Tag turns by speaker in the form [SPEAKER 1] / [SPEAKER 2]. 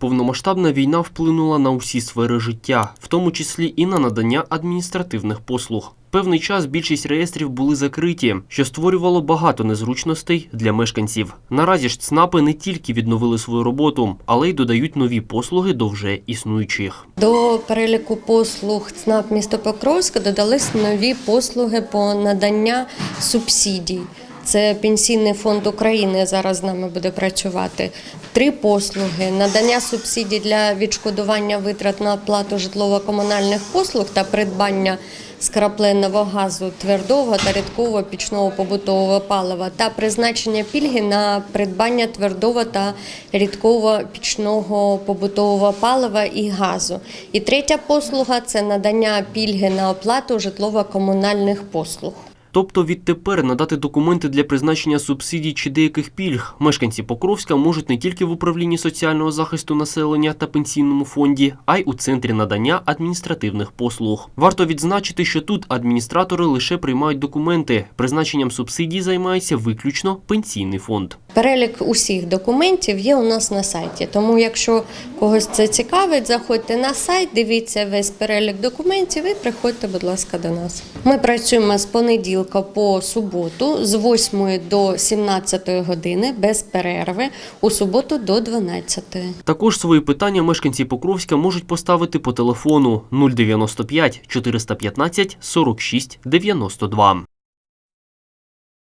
[SPEAKER 1] Повномасштабна війна вплинула на усі сфери життя, в тому числі і на надання адміністративних послуг. Певний час більшість реєстрів були закриті, що створювало багато незручностей для мешканців. Наразі ж ЦНАПи не тільки відновили свою роботу, але й додають нові послуги до вже існуючих.
[SPEAKER 2] До переліку послуг ЦНАП місто Покровська додались нові послуги по надання субсидій. Це Пенсійний фонд України зараз з нами буде працювати. Три послуги: надання субсидій для відшкодування витрат на оплату житлово-комунальних послуг та придбання скрапленого газу твердого та рідкого пічного побутового палива та призначення пільги на придбання твердого та рідкого пічного побутового палива і газу. І третя послуга це надання пільги на оплату житлово-комунальних послуг.
[SPEAKER 1] Тобто відтепер надати документи для призначення субсидій чи деяких пільг мешканці Покровська можуть не тільки в управлінні соціального захисту населення та пенсійному фонді, а й у центрі надання адміністративних послуг. Варто відзначити, що тут адміністратори лише приймають документи. Призначенням субсидій займається виключно пенсійний фонд.
[SPEAKER 2] Перелік усіх документів є у нас на сайті. Тому, якщо когось це цікавить, заходьте на сайт, дивіться весь перелік документів і приходьте, будь ласка, до нас. Ми працюємо з понеділка по суботу з 8 до 17 години без перерви, у суботу до 12.
[SPEAKER 1] Також свої питання мешканці Покровська можуть поставити по телефону 095 415 46 92.